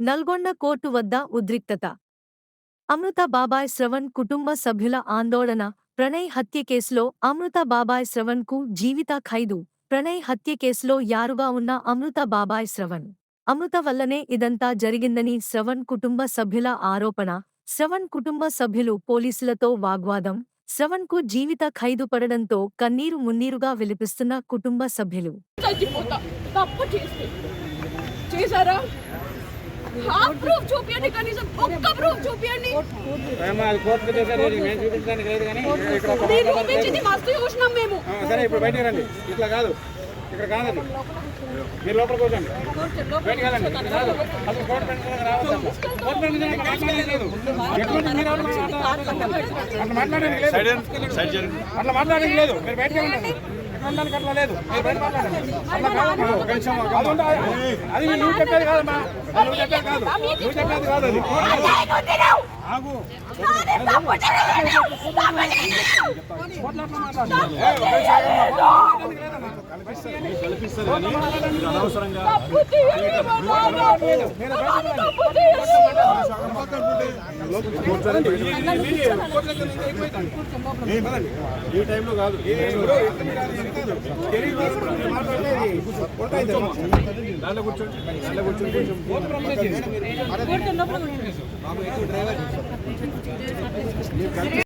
Nalgonda court వద్ద ఉద్రిక్తత. అమృత బాబాయ్ శ్రవణ్ కుటుంబ సభ్యుల ఆందోళన ప్రణయ్ హత్య కేసులో అమృత బాబాయ్ శ్రవణ్కు జీవిత ఖైదు ప్రణయ్ హత్య కేసులో యారుగా ఉన్న అమృత బాబాయ్ శ్రవణ్. అమృత వల్లనే ఇదంతా జరిగిందని శ్రవణ్ కుటుంబ సభ్యుల ఆరోపణ శ్రవణ్ కుటుంబ సభ్యులు పోలీసులతో వాగ్వాదం శ్రవణ్కు జీవిత ఖైదు పడడంతో కన్నీరు మున్నీరుగా విలిపిస్తున్న కుటుంబ సభ్యులు. చేశారా? ఆ ప్రూఫ్ చూపియండి కనీసం ఒక్క ప్రూఫ్ చూపియండి. ఏమో అది కోర్టుకు చేశారు ఇది మేము చూపించడానికి లేదు కానీ ఇక్కడ ఒక మీరు చూపించింది మస్తు చూసినాం మేము. ఆ, సరే ఇప్పుడు బయటికి రండి. ఇట్లా కాదు. ఇక్కడ కాదు అది మీరు లోపల కూర్చోండి. బయటికి వెళ్ళండి. ఇక్కడ కాదు. అసలు కోర్టు పెంచడానికి రావద్దు అసలు. కోర్టు పెంచడానికి మాట్లాడడానికి లేదు ఎటువంటి మీరు ఎవరు మాట్లాడాలి? అట్లా మాట్లాడడానికి లేదు. అట్లా మాట్లాడడానికి లేదు. మీరు బయటికి వెళ్ళండి. ఉండడానికి అట్లా లేదు. అది నువ్వు చెప్పేది కాదమ్మా. నువ్వు చెప్పేది కాదు. నువ్వు చెప్పేది కాదు అది. ఆగు. మీరు చేయండి. ఈ టైంలో కాదు. దాంట్లో కూర్చోండి దాంట్లో కూర్చోండి కొంచెం